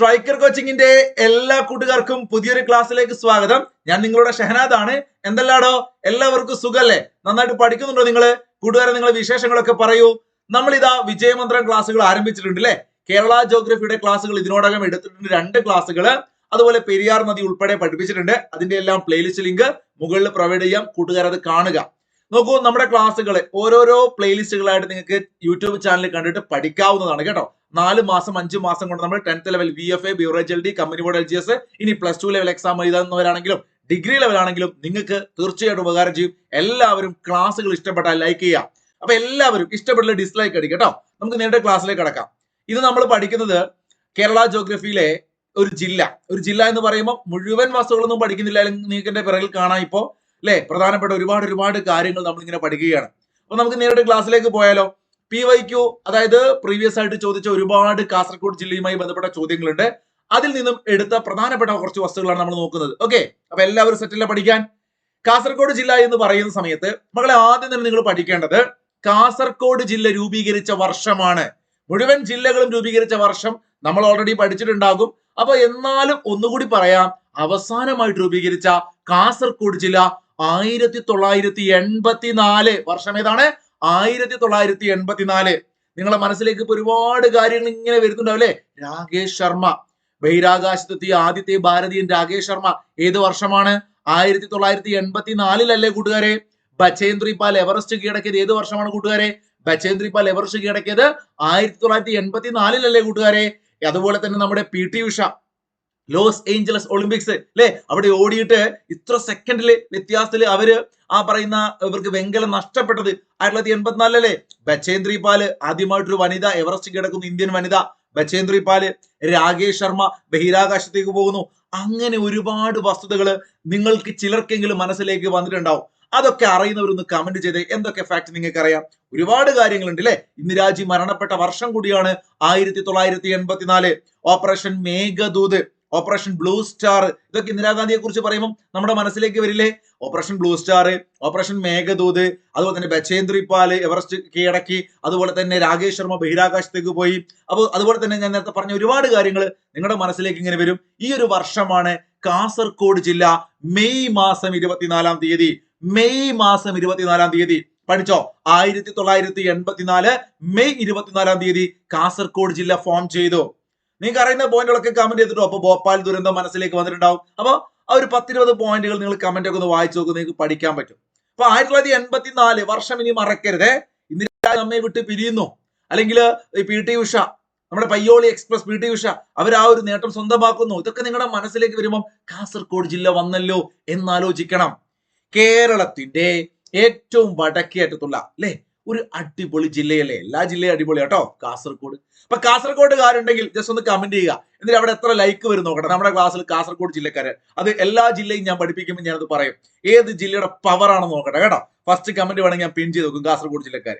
Striker കോച്ചിങ്ങിന്റെ എല്ലാ കൂട്ടുകാർക്കും പുതിയൊരു ക്ലാസ്സിലേക്ക് സ്വാഗതം. ഞാൻ നിങ്ങളുടെ ഷെഹനാദ് ആണ് എന്തല്ലാടോ? എല്ലാവർക്കും സുഖല്ലേ? നന്നായിട്ട് പഠിക്കുന്നുണ്ടോ നിങ്ങൾ? കൂട്ടുകാരെ നിങ്ങളെ വിശേഷങ്ങളൊക്കെ പറയൂ. നമ്മൾ ഇതാ വിജയമന്ത്രം ക്ലാസ്സുകൾ ആരംഭിച്ചിട്ടുണ്ട് അല്ലേ കേരള ജോഗ്രഫിയുടെ ക്ലാസ്സുകൾ ഇതിനോടകം എടുത്തിട്ടുണ്ട് രണ്ട് ക്ലാസ്സുകൾ അതുപോലെ പെരിയാർ നദി ഉൾപ്പെടെ പഠിപ്പിച്ചിട്ടുണ്ട്. അതിന്റെ എല്ലാം പ്ലേലിസ്റ്റ് ലിങ്ക് മുകളിൽ പ്രൊവൈഡ് ചെയ്യാം. കൂട്ടുകാരത് കാണുക. നോക്കൂ നമ്മുടെ ക്ലാസ്സുകൾ ഓരോരോ പ്ലേലിസ്റ്റുകളായിട്ട് നിങ്ങൾക്ക് യൂട്യൂബ് ചാനൽ കണ്ടിട്ട് പഠിക്കാവുന്നതാണ് കേട്ടോ. നാല് മാസം അഞ്ച് മാസം കൊണ്ട് നമ്മൾ tenth level V F A beverage L D company board L G S ഇനി പ്ലസ് ടു ലെവൽ എക്സാം എഴുതുന്നവരാണെങ്കിലും ഡിഗ്രി ലെവൽ ആണെങ്കിലും നിങ്ങൾക്ക് തീർച്ചയായിട്ടും ഉപകാരം ചെയ്യും. എല്ലാവരും ക്ലാസ്സുകൾ ഇഷ്ടപ്പെട്ടാൽ ലൈക്ക് ചെയ്യുക. അപ്പൊ എല്ലാവരും ഇഷ്ടപ്പെട്ടില്ല ഡിസ്ലൈക്ക് അടിക്കുക കേട്ടോ. നമുക്ക് നേരിട്ട് ക്ലാസ്സിലേക്ക് കടക്കാം. ഇത് നമ്മൾ പഠിക്കുന്നത് കേരള ജോഗ്രഫിയിലെ ഒരു ജില്ല. ഒരു ജില്ല എന്ന് പറയുമ്പോൾ മുഴുവൻ വസ്തുക്കളൊന്നും പഠിക്കുന്നില്ല നിങ്ങൾക്ക് പിറകിൽ കാണാം ഇപ്പോ അല്ലെ? പ്രധാനപ്പെട്ട ഒരുപാട് ഒരുപാട് കാര്യങ്ങൾ നമ്മൾ ഇങ്ങനെ പഠിക്കുകയാണ്. അപ്പൊ നമുക്ക് നേരിട്ട് ക്ലാസ്സിലേക്ക് പോയാലോ? പി വൈ ക്യു അതായത് പ്രീവിയസ് ആയിട്ട് ചോദിച്ച ഒരുപാട് കാസർഗോഡ് ജില്ലയുമായി ബന്ധപ്പെട്ട ചോദ്യങ്ങളുണ്ട്. അതിൽ നിന്നും എടുത്ത പ്രധാനപ്പെട്ട കുറച്ച് വസ്തുക്കളാണ് നമ്മൾ നോക്കുന്നത്. ഓക്കെ അപ്പൊ എല്ലാവരും സെറ്റില്ല പഠിക്കാൻ. കാസർഗോഡ് ജില്ല എന്ന് പറയുന്ന സമയത്ത് മകളെ ആദ്യം തന്നെ നിങ്ങൾ പഠിക്കേണ്ടത് കാസർഗോഡ് ജില്ല രൂപീകരിച്ച വർഷമാണ്. മുഴുവൻ ജില്ലകളും രൂപീകരിച്ച വർഷം നമ്മൾ ഓൾറെഡി പഠിച്ചിട്ടുണ്ടാകും. അപ്പൊ എന്നാലും ഒന്നുകൂടി പറയാം അവസാനമായിട്ട് രൂപീകരിച്ച കാസർഗോഡ് ജില്ല ആയിരത്തി തൊള്ളായിരത്തി എൺപത്തിനാല് വർഷം ഏതാണ്? ആയിരത്തി തൊള്ളായിരത്തി എൺപത്തിനാല് നിങ്ങളെ മനസ്സിലേക്ക് ഇപ്പൊ ഒരുപാട് കാര്യങ്ങൾ ഇങ്ങനെ വരുന്നുണ്ടാവും അല്ലെ? രാകേഷ് ശർമ്മ. ബഹിരാകാശത്തെത്തിയ ആദ്യത്തെ ഭാരതീയൻ രാകേഷ് ശർമ്മ. ഏത് വർഷമാണ്? ആയിരത്തി തൊള്ളായിരത്തി എൺപത്തിനാലിലല്ലേ കൂട്ടുകാരെ? ബച്ചേന്ദ്രി പാൽ എവറസ്റ്റ് കീഴടക്കിയത് ഏത് വർഷമാണ് കൂട്ടുകാരെ? ബച്ചേന്ദ്രി പാൽ എവറസ്റ്റ് കീഴടക്കിയത് ആയിരത്തി തൊള്ളായിരത്തി എൺപത്തിനാലിലല്ലേ കൂട്ടുകാരെ? അതുപോലെ തന്നെ നമ്മുടെ P T Usha. Los Angeles Olympics അല്ലെ അവിടെ ഓടിയിട്ട് ഇത്ര സെക്കൻഡിൽ വ്യത്യാസത്തിൽ അവർ ആ പറയുന്ന ഇവർക്ക് വെങ്കലം നഷ്ടപ്പെട്ടത് ആയിരത്തി തൊള്ളായിരത്തി എൺപത്തിനാലിലല്ലേ ബച്ചേന്ദ്രി പാൽ ആദ്യമായിട്ടൊരു വനിത എവറസ്റ്റ് കിടക്കുന്ന ഇന്ത്യൻ വനിത ബച്ചേന്ദ്രി പാൽ. രാകേഷ് ശർമ്മ ബഹിരാകാശത്തേക്ക് പോകുന്നു. അങ്ങനെ ഒരുപാട് വസ്തുതകൾ നിങ്ങൾക്ക് ചിലർക്കെങ്കിലും മനസ്സിലേക്ക് വന്നിട്ടുണ്ടാവും. അതൊക്കെ അറിയുന്നവരൊന്ന് കമന്റ് ചെയ്ത്. എന്തൊക്കെ ഫാക്ട് നിങ്ങൾക്ക് അറിയാം ഒരുപാട് കാര്യങ്ങളുണ്ട് അല്ലെ ഇന്ദിരാജി മരണപ്പെട്ട വർഷം കൂടിയാണ് ആയിരത്തി തൊള്ളായിരത്തി എൺപത്തിനാല്. Operation Meghdoot. Operation blue star ഇതൊക്കെ ഇന്ദിരാഗാന്ധിയെ കുറിച്ച് പറയുമ്പോൾ നമ്മുടെ മനസ്സിലേക്ക് വരില്ലേ? Operation blue star operation Meghdoot അതുപോലെ തന്നെ ബച്ചേന്ദ്രി പാൽ എവറസ്റ്റ് കീഴടക്കി അതുപോലെ തന്നെ രാകേഷ് ശർമ്മ ബഹിരാകാശത്തേക്ക് പോയി. അപ്പോൾ അതുപോലെ തന്നെ ഞാൻ നേരത്തെ പറഞ്ഞ ഒരുപാട് കാര്യങ്ങൾ നിങ്ങളുടെ മനസ്സിലേക്ക് ഇങ്ങനെ വരും. ഈ ഒരു വർഷമാണ് കാസർഗോഡ് ജില്ല മെയ് മാസം ഇരുപത്തിനാലാം തീയതി. മെയ് മാസം ഇരുപത്തിനാലാം തീയതി. പഠിച്ചോ? ആയിരത്തി തൊള്ളായിരത്തി എൺപത്തിനാല് മെയ് ഇരുപത്തിനാലാം തീയതി കാസർഗോഡ് ജില്ല ഫോം ചെയ്തു. നിങ്ങൾക്ക് അറിയുന്ന പോയിന്റുകളൊക്കെ കമന്റ് ചെയ്തിട്ടോ അപ്പൊ ഭോപ്പാൽ ദുരന്തം മനസ്സിലേക്ക് വന്നിട്ടുണ്ടാവും. അപ്പൊ ആ ഒരു പത്തിരുപത് പോയിന്റുകൾ നിങ്ങൾ കമന്റ് ഒക്കെ ഒന്ന് വായിച്ചു നോക്കും നിങ്ങൾക്ക് പഠിക്കാൻ പറ്റും. അപ്പൊ ആയിരത്തി തൊള്ളായിരത്തി എൺപത്തിനാല് വർഷം ഇനി മറക്കരുതേ. ഇന്ദിരാ നമ്മെ വിട്ട് പിരിയുന്നു. അല്ലെങ്കിൽ പി ടി ഉഷ നമ്മുടെ Payyoli express P T Usha അവർ ആ ഒരു നേട്ടം സ്വന്തമാക്കുന്നു. ഇതൊക്കെ നിങ്ങളുടെ മനസ്സിലേക്ക് വരുമ്പോൾ കാസർഗോഡ് ജില്ല വന്നല്ലോ എന്നാലോചിക്കണം. കേരളത്തിന്റെ ഏറ്റവും വടക്കേ അറ്റത്തുള്ള അല്ലെ? ഒരു അടിപൊളി ജില്ലയല്ലേ? എല്ലാ ജില്ലയും അടിപൊളി കേട്ടോ കാസർഗോഡ്. അപ്പൊ കാസർഗോഡുകാരുണ്ടെങ്കിൽ ജസ്റ്റ് ഒന്ന് കമന്റ് ചെയ്യുക. എന്നിട്ട് അവിടെ എത്ര ലൈക്ക് വരും നോക്കട്ടെ. നമ്മുടെ ക്ലാസ്സിൽ കാസർഗോഡ് ജില്ലക്കാര്. അത് എല്ലാ ജില്ലയും ഞാൻ പഠിപ്പിക്കുമ്പോൾ ഞാനത് പറയും. ഏത് ജില്ലയുടെ പവർ ആണെന്ന് നോക്കട്ടെ കേട്ടോ. ഫസ്റ്റ് കമന്റ് വേണമെങ്കിൽ ഞാൻ പിൻ ചെയ്ത് നോക്കും കാസർഗോഡ് ജില്ലക്കാര്.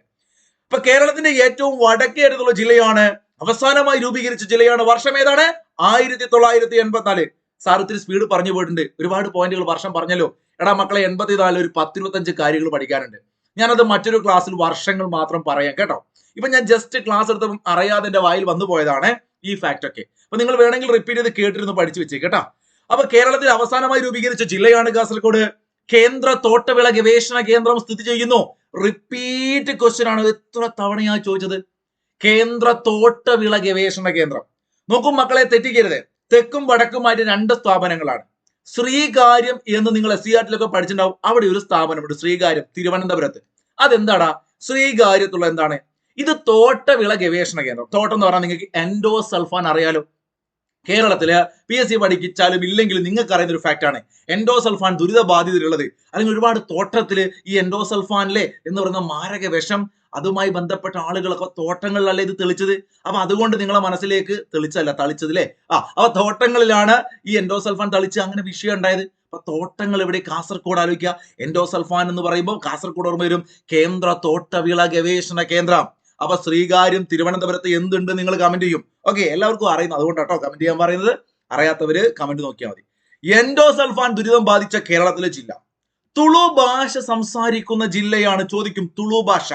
ഇപ്പൊ കേരളത്തിന്റെ ഏറ്റവും വടക്കേ അടുത്തുള്ള ജില്ലയാണ് അവസാനമായി രൂപീകരിച്ച ജില്ലയാണ് വർഷം ഏതാണ്? ആയിരത്തി തൊള്ളായിരത്തി എൺപത്തിനാല് സാർ ഇത്തിരി സ്പീഡ് പറഞ്ഞു പോയിട്ടുണ്ട്. ഒരുപാട് പോയിന്റുകൾ വർഷം പറഞ്ഞല്ലോ. എടാ മക്കളെ എൺപത്തിനാല് ഒരു പത്തിരുപത്തഞ്ച് കാര്യങ്ങൾ പഠിക്കാനുണ്ട്. ഞാനത് മറ്റൊരു ക്ലാസ്സിൽ വർഷങ്ങൾ മാത്രം പറയാം കേട്ടോ. ഇപ്പൊ ഞാൻ ജസ്റ്റ് ക്ലാസ് എടുത്തപ്പോൾ അറിയാതെ എന്റെ വായിൽ വന്നു പോയതാണ് ഈ ഫാക്ട് ഒക്കെ. അപ്പൊ നിങ്ങൾ വേണമെങ്കിൽ റിപ്പീറ്റ് ചെയ്ത് കേട്ടിരുന്നു പഠിച്ചു വെച്ചേ കേട്ടോ. അപ്പൊ കേരളത്തിൽ അവസാനമായി രൂപീകരിച്ച ജില്ലയാണ് കാസർഗോഡ്. കേന്ദ്ര തോട്ടവിള ഗവേഷണ കേന്ദ്രം സ്ഥിതി ചെയ്യുന്നു. റിപ്പീറ്റ് ക്വസ്റ്റ്യൻ ആണ്. എത്ര തവണയാ ചോദിച്ചത്? കേന്ദ്ര തോട്ടവിള ഗവേഷണ കേന്ദ്രം. നോക്കും മക്കളെ തെറ്റിക്കരുത്. തെക്കും വടക്കുമായിട്ട് രണ്ട് സ്ഥാപനങ്ങളാണ്. ശ്രീകാര്യം എന്ന് നിങ്ങൾ എസ് സി ആർട്ടിലൊക്കെ പഠിച്ചിട്ടുണ്ടാവും. അവിടെ ഒരു സ്ഥാപനമുണ്ട് ശ്രീകാര്യം തിരുവനന്തപുരത്ത്. അതെന്താടാ? ശ്രീകാര്യത്തുള്ള എന്താണ്? ഇത് തോട്ടവിള ഗവേഷണ കേന്ദ്രം. തോട്ടം എന്ന് പറഞ്ഞാൽ നിങ്ങൾക്ക് എൻഡോ സൾഫാൻ അറിയാലോ? കേരളത്തിൽ പി എസ് സി പഠിച്ചാലും ഇല്ലെങ്കിലും നിങ്ങൾക്ക് അറിയുന്ന ഒരു ഫാക്റ്റ് ആണ്. എൻഡോസൾഫാൻ ദുരിത ബാധിതരുള്ളത് അല്ലെങ്കിൽ ഒരുപാട് തോട്ടത്തിൽ ഈ എൻഡോസൾഫാനിലെ എന്ന് പറയുന്ന മാരക വിഷം അതുമായി ബന്ധപ്പെട്ട ആളുകളൊക്കെ തോട്ടങ്ങളിലല്ലേ ഇത് തെളിച്ചത്? അപ്പൊ അതുകൊണ്ട് നിങ്ങളെ മനസ്സിലേക്ക് തെളിച്ചല്ല തളിച്ചത് അല്ലേ ആ അപ്പൊ തോട്ടങ്ങളിലാണ് ഈ എൻഡോസൾഫാൻ തളിച്ച് അങ്ങനെ വിഷയം ഉണ്ടായത്. അപ്പൊ തോട്ടങ്ങൾ ഇവിടെ കാസർഗോഡ് ആലോചിക്കുക. എൻഡോസൾഫാൻ എന്ന് പറയുമ്പോൾ കാസർഗോഡ് ഓർമ്മ വരും. കേന്ദ്ര തോട്ടവിള ഗവേഷണ കേന്ദ്രം. അപ്പൊ ശ്രീകാര്യം തിരുവനന്തപുരത്ത് എന്തുണ്ട് നിങ്ങൾ കമന്റ് ചെയ്യും. ഓക്കെ എല്ലാവർക്കും അറിയുന്നു. അതുകൊണ്ട് കേട്ടോ കമന്റ് ചെയ്യാൻ പറയുന്നത്. അറിയാത്തവര് കമന്റ് നോക്കിയാൽ മതി. എൻഡോസൾഫാൻ ദുരിതം ബാധിച്ച കേരളത്തിലെ ജില്ല. തുളു ഭാഷ സംസാരിക്കുന്ന ജില്ലയാണ് ചോദിക്കും തുളു ഭാഷ.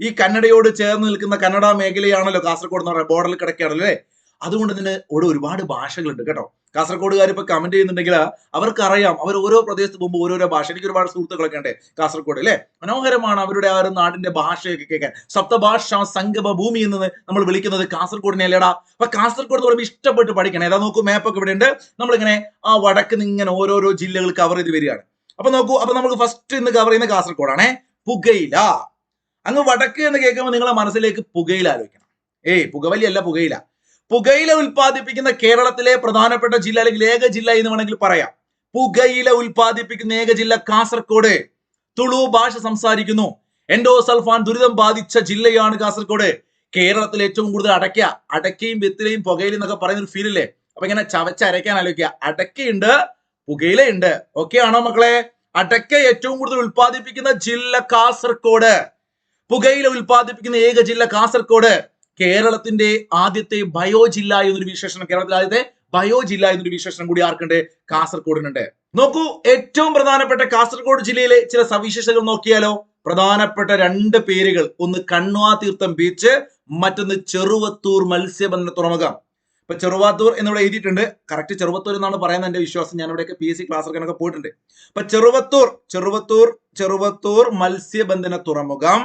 ഈ കന്നഡയോട് ചേർന്ന് നിൽക്കുന്ന കന്നഡ മേഖലയാണല്ലോ കാസർഗോഡ് എന്ന് പറയുന്നത് ബോർഡറിൽ കിടക്കുകയാണല്ലോ അല്ലേ? അതുകൊണ്ട് തന്നെ ഇവിടെ ഒരുപാട് ഭാഷകളുണ്ട് കേട്ടോ. കാസർഗോഡുകാർ ഇപ്പൊ കമന്റ് ചെയ്യുന്നുണ്ടെങ്കിൽ അവർക്ക് അറിയാം അവർ ഓരോ പ്രദേശത്ത് പോകുമ്പോൾ ഓരോരോ ഭാഷ. എനിക്ക് ഒരുപാട് സുഹൃത്തുക്കളൊക്കെ ഉണ്ട് കാസർഗോഡ് അല്ലെ? മനോഹരമാണ് അവരുടെ ആ ഒരു നാടിന്റെ ഭാഷയൊക്കെ കേൾക്കാൻ. സപ്തഭാഷ സംഗമ ഭൂമി എന്ന് നമ്മൾ വിളിക്കുന്നത് കാസർഗോഡിനെ അല്ലേടാ. അപ്പൊ കാസർഗോഡ് പറയുമ്പോൾ ഇഷ്ടപ്പെട്ട് പഠിക്കണം. ഏതാ നോക്കൂ മാപ്പൊക്കെ ഇവിടെ ഉണ്ട്. നമ്മളിങ്ങനെ ആ വടക്ക് നിന്ന് ഇങ്ങനെ ഓരോരോ ജില്ലകൾ കവർ ചെയ്ത് വരികയാണ്. അപ്പൊ നോക്കൂ അപ്പൊ നമുക്ക് ഫസ്റ്റ് ഇന്ന് കവർ ചെയ്യുന്ന കാസർഗോഡാണേ. പുകയില. അങ്ങ് വടക്ക് എന്ന് കേൾക്കുമ്പോൾ നിങ്ങളെ മനസ്സിലേക്ക് പുകയില ആലോചിക്കണം. ഏയ് പുകവലി അല്ല പുകയില. പുകയില ഉൽപ്പാദിപ്പിക്കുന്ന കേരളത്തിലെ പ്രധാനപ്പെട്ട ജില്ല അല്ലെങ്കിൽ ഏക ജില്ല എന്ന് വേണമെങ്കിൽ പറയാം. പുകയില ഉൽപ്പാദിപ്പിക്കുന്ന ഏക ജില്ല കാസർഗോഡ് തുളു ഭാഷ സംസാരിക്കുന്നു. എൻഡോസൾഫാൻ ദുരിതം ബാധിച്ച ജില്ലയാണ് കാസർഗോഡ് കേരളത്തിൽ ഏറ്റവും കൂടുതൽ അടയ്ക്ക. അടയ്ക്കയും വെത്തിലയും പുകയിലും എന്നൊക്കെ പറയുന്ന ഒരു ഫീൽ ഇല്ലേ അപ്പൊ ഇങ്ങനെ ചവച്ചരയ്ക്കാൻ ആലോചിക്കുക. അടയ്ക്കയുണ്ട് പുകയിലയുണ്ട്. ഓക്കെ ആണോ മക്കളെ? അടയ്ക്ക ഏറ്റവും കൂടുതൽ ഉൽപ്പാദിപ്പിക്കുന്ന ജില്ല കാസർഗോഡ് പുകയില ഉൽപ്പാദിപ്പിക്കുന്ന ഏക ജില്ല കാസർഗോഡ് കേരളത്തിന്റെ ആദ്യത്തെ ബയോ ജില്ല എന്നൊരു വിശേഷണം കേരളത്തിലെ ആദ്യത്തെ ബയോ ജില്ല എന്നൊരു വിശേഷണം കൂടി ആർക്കുണ്ട്? കാസർഗോഡിനുണ്ട് നോക്കൂ ഏറ്റവും പ്രധാനപ്പെട്ട കാസർഗോഡ് ജില്ലയിലെ ചില സവിശേഷതകൾ നോക്കിയാലോ? പ്രധാനപ്പെട്ട രണ്ട് പേരുകൾ. ഒന്ന് കണ്വാ തീർത്ഥം ബീച്ച് മറ്റൊന്ന് ചെറുവത്തൂർ മത്സ്യബന്ധന തുറമുഖം. ഇപ്പൊ ചെറുവാത്തൂർ എന്നിവിടെ എഴുതിയിട്ടുണ്ട്. കറക്റ്റ് ചെറുവത്തൂർ എന്നാണ് പറയുന്നത് എന്റെ വിശ്വാസം. ഞാൻ ഇവിടെയൊക്കെ പി എസ് സി ക്ലാസ് എടുക്കാനൊക്കെ പോയിട്ടുണ്ട്. ഇപ്പൊ ചെറുവത്തൂർ ചെറുവത്തൂർ ചെറുവത്തൂർ മത്സ്യബന്ധന തുറമുഖം.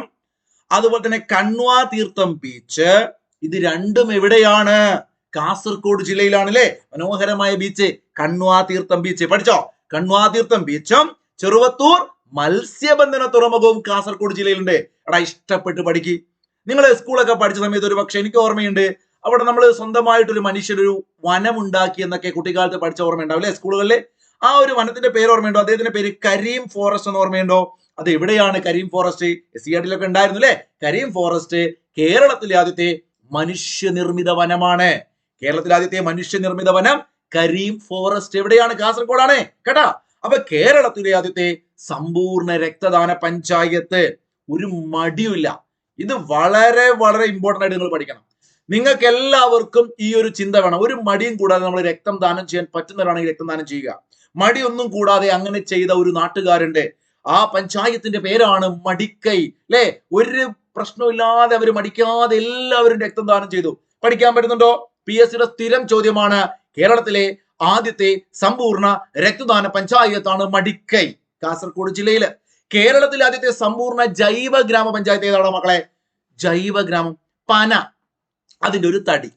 അതുപോലെ തന്നെ കണ്വാ തീർത്ഥം ബീച്ച് ഇത് രണ്ടും എവിടെയാണ്? കാസർഗോഡ് ജില്ലയിലാണ് അല്ലേ മനോഹരമായ ബീച്ച് കണ്വാ തീർത്ഥം ബീച്ച് പഠിച്ചോ? കണ്വാ തീർത്ഥം ബീച്ചും ചെറുവത്തൂർ മത്സ്യബന്ധന തുറമുഖവും കാസർഗോഡ് ജില്ലയിലുണ്ട്. എടാ ഇഷ്ടപ്പെട്ട് പഠിക്ക്. നിങ്ങൾ സ്കൂളൊക്കെ പഠിച്ച സമയത്ത് ഒരു പക്ഷെ എനിക്ക് ഓർമ്മയുണ്ട്. അവിടെ നമ്മൾ സ്വന്തമായിട്ടൊരു മനുഷ്യരൊരു വനം ഉണ്ടാക്കി എന്നൊക്കെ കുട്ടിക്കാലത്ത് പഠിച്ച ഓർമ്മയുണ്ടാവും അല്ലെ? സ്കൂളുകളിൽ ആ ഒരു വനത്തിന്റെ പേര് ഓർമ്മയുണ്ടോ? അദ്ദേഹത്തിന്റെ പേര് കരീം ഫോറസ്റ്റ് എന്ന് ഓർമ്മയുണ്ടോ? അത് എവിടെയാണ് കരീം ഫോറസ്റ്റ് എസ് സി ആർഡിലൊക്കെ ഉണ്ടായിരുന്നു അല്ലെ കരീം ഫോറസ്റ്റ് കേരളത്തിലെ ആദ്യത്തെ മനുഷ്യനിർമ്മിത വനമാണ്. കേരളത്തിലെ ആദ്യത്തെ മനുഷ്യനിർമ്മിത വനം കരീം ഫോറസ്റ്റ് എവിടെയാണ്? കാസർഗോഡാണ്. കേട്ടാ? അപ്പൊ കേരളത്തിലെ ആദ്യത്തെ സമ്പൂർണ രക്തദാന പഞ്ചായത്ത്. ഒരു മടിയുമില്ല. ഇത് വളരെ വളരെ ഇമ്പോർട്ടന്റ് ആയിട്ട് നിങ്ങൾ പഠിക്കണം. നിങ്ങൾക്ക് എല്ലാവർക്കും ഈ ഒരു ചിന്ത വേണം. ഒരു മടിയും കൂടാതെ നമ്മൾ രക്തം ദാനം ചെയ്യാൻ പറ്റുന്നവരാണെങ്കിൽ രക്തം ദാനം ചെയ്യുക. മടിയൊന്നും കൂടാതെ അങ്ങനെ ചെയ്ത ഒരു നാട്ടുകാരുണ്ട്. ആ പഞ്ചായത്തിന്റെ പേരാണ് മടിക്കൈ. അല്ലെ ഒരു പ്രശ്നമില്ലാതെ അവർ മടിക്കാതെ എല്ലാവരും രക്തം ദാനം ചെയ്തു. പഠിക്കാൻ പറ്റുന്നുണ്ടോ? പി എസ് സിയുടെ സ്ഥിരം ചോദ്യമാണ് കേരളത്തിലെ ആദ്യത്തെ സമ്പൂർണ രക്തദാന പഞ്ചായത്താണ് മടിക്കൈ കാസർഗോഡ് ജില്ലയിൽ. കേരളത്തിലെ ആദ്യത്തെ സമ്പൂർണ ജൈവ ഗ്രാമപഞ്ചായത്ത് ഏതാണ് മക്കളെ? ജൈവ ഗ്രാമം പന. അതിന്റെ ഒരു തടി.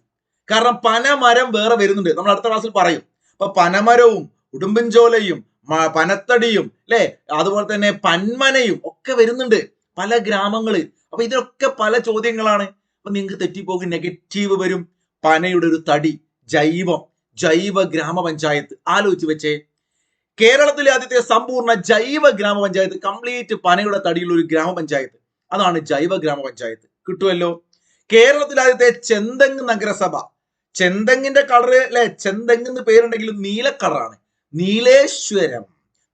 കാരണം പനമരം വേറെ വരുന്നുണ്ട്. നമ്മൾ അടുത്ത ക്ലാസ്സിൽ പറയും. അപ്പൊ പനമരവും ഉടുമ്പൻചോലയും പനത്തടിയും അല്ലെ അതുപോലെ തന്നെ പന്മനയും ഒക്കെ വരുന്നുണ്ട് പല ഗ്രാമങ്ങൾ. അപ്പൊ ഇതിനൊക്കെ പല ചോദ്യങ്ങളാണ്. അപ്പൊ നിങ്ങൾക്ക് തെറ്റിപ്പോകും നെഗറ്റീവ് വരും. പനയുടെ ഒരു തടി ജൈവം ജൈവ ഗ്രാമപഞ്ചായത്ത്. ആലോചിച്ച് വെച്ചേ. കേരളത്തിലെ ആദ്യത്തെ സമ്പൂർണ ജൈവ ഗ്രാമപഞ്ചായത്ത് കംപ്ലീറ്റ് പനയുടെ തടിയുള്ള ഒരു ഗ്രാമപഞ്ചായത്ത്. അതാണ് ജൈവ ഗ്രാമപഞ്ചായത്ത്. കിട്ടുമല്ലോ കേരളത്തിലെ ആദ്യത്തെ ചെന്തങ് നഗരസഭ. ചെന്തങ്ങിന്റെ കളർ അല്ലെ ചെന്തങ് എന്ന് പേരുണ്ടെങ്കിലും നീല കളറാണ് നീലേശ്വരം.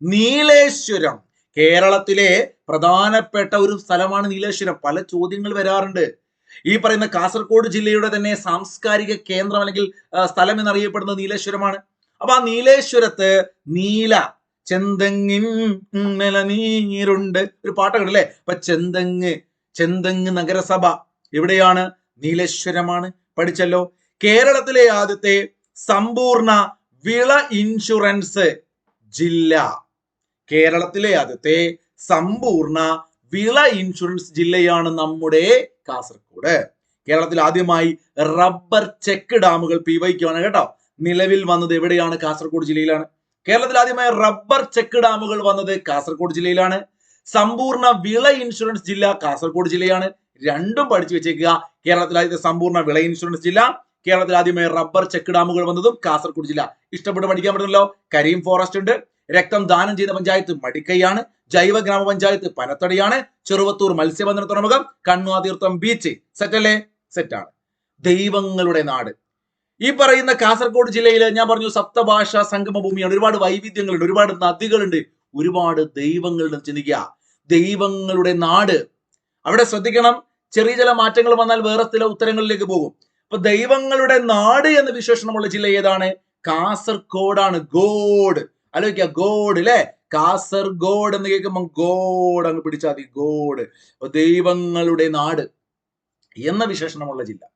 നീലേശ്വരം. കേരളത്തിലെ പ്രധാനപ്പെട്ട ഒരു സ്ഥലമാണ് നീലേശ്വരം. പല ചോദ്യങ്ങൾ വരാറുണ്ട്. ഈ പറയുന്ന കാസർഗോഡ് ജില്ലയുടെ തന്നെ സാംസ്കാരിക കേന്ദ്രം അല്ലെങ്കിൽ സ്ഥലം എന്നറിയപ്പെടുന്നത് നീലേശ്വരമാണ്. അപ്പൊ ആ നീലേശ്വരത്ത് നീല ചെന്തങ്ങിൻ നീരുണ്ട്. ഒരു പാട്ടൊക്കെ അല്ലേ അപ്പൊ ചെന്തങ്ങ് ചെന്തങ്ങ് നഗരസഭ. എവിടെയാണ്? നീലേശ്വരമാണ്. പഠിച്ചല്ലോ. കേരളത്തിലെ ആദ്യത്തെ സമ്പൂർണ വിള ഇൻഷുറൻസ് ജില്ല. കേരളത്തിലെ ആദ്യത്തെ സമ്പൂർണ വിള ഇൻഷുറൻസ് ജില്ലയാണ് നമ്മുടെ കാസർഗോഡ്. കേരളത്തിൽ ആദ്യമായി റബ്ബർ ചെക്ക് ഡാമുകൾ പി കേട്ടോ. നിലവിൽ വന്നത് എവിടെയാണ്? കാസർഗോഡ് ജില്ലയിലാണ്. കേരളത്തിൽ ആദ്യമായി റബ്ബർ ചെക്ക് ഡാമുകൾ വന്നത് കാസർഗോഡ് ജില്ലയിലാണ്. സമ്പൂർണ വിള ഇൻഷുറൻസ് ജില്ല കാസർഗോഡ് ജില്ലയാണ്. രണ്ടും പഠിച്ചു വെച്ചേക്കുക. കേരളത്തിൽ ആദ്യത്തെ സമ്പൂർണ വിള ഇൻഷുറൻസ് ജില്ല കേരളത്തിൽ ആദ്യമായി റബ്ബർ ചെക്ക് ഡാമുകൾ വന്നതും കാസർഗോഡ് ജില്ല. ഇഷ്ടപ്പെട്ട് പഠിക്കാൻ പറ്റുന്നല്ലോ? കരീം ഫോറസ്റ്റ് ഉണ്ട്. രക്തം ദാനം ചെയ്ത പഞ്ചായത്ത് മടിക്കൈയാണ്. ജൈവ ഗ്രാമപഞ്ചായത്ത് പനത്തടിയാണ്. ചെറുവത്തൂർ മത്സ്യബന്ധന തുറമുഖം കണ്ണുവാതീർത്ഥം ബീച്ച്. സെറ്റല്ലേ സെറ്റാണ് ദൈവങ്ങളുടെ നാട്. ഈ പറയുന്ന കാസർഗോഡ് ജില്ലയിൽ ഞാൻ പറഞ്ഞു സപ്തഭാഷ സംഗമ ഭൂമിയാണ് ഒരുപാട് വൈവിധ്യങ്ങളുണ്ട് ഒരുപാട് നദികളുണ്ട്. ഒരുപാട് ദൈവങ്ങളുണ്ട് ചിന്തിക്കുക. ദൈവങ്ങളുടെ നാട്. അവിടെ ശ്രദ്ധിക്കണം. ചെറിയ ചില മാറ്റങ്ങൾ വന്നാൽ വേറെ ചില ഉത്തരങ്ങളിലേക്ക് പോകും. അപ്പൊ ദൈവങ്ങളുടെ നാട് എന്ന വിശേഷണമുള്ള ജില്ല ഏതാണ്? കാസർഗോഡാണ്. ഗോഡ്. ആലോചിക്കുക ഗോഡ് അല്ലെ കാസർഗോഡ് എന്ന് കേൾക്കുമ്പോൾ ഗോഡ് അങ്ങ് പിടിച്ചാൽ മതി ഗോഡ്. ദൈവങ്ങളുടെ നാട് എന്ന വിശേഷണമുള്ള ജില്ല.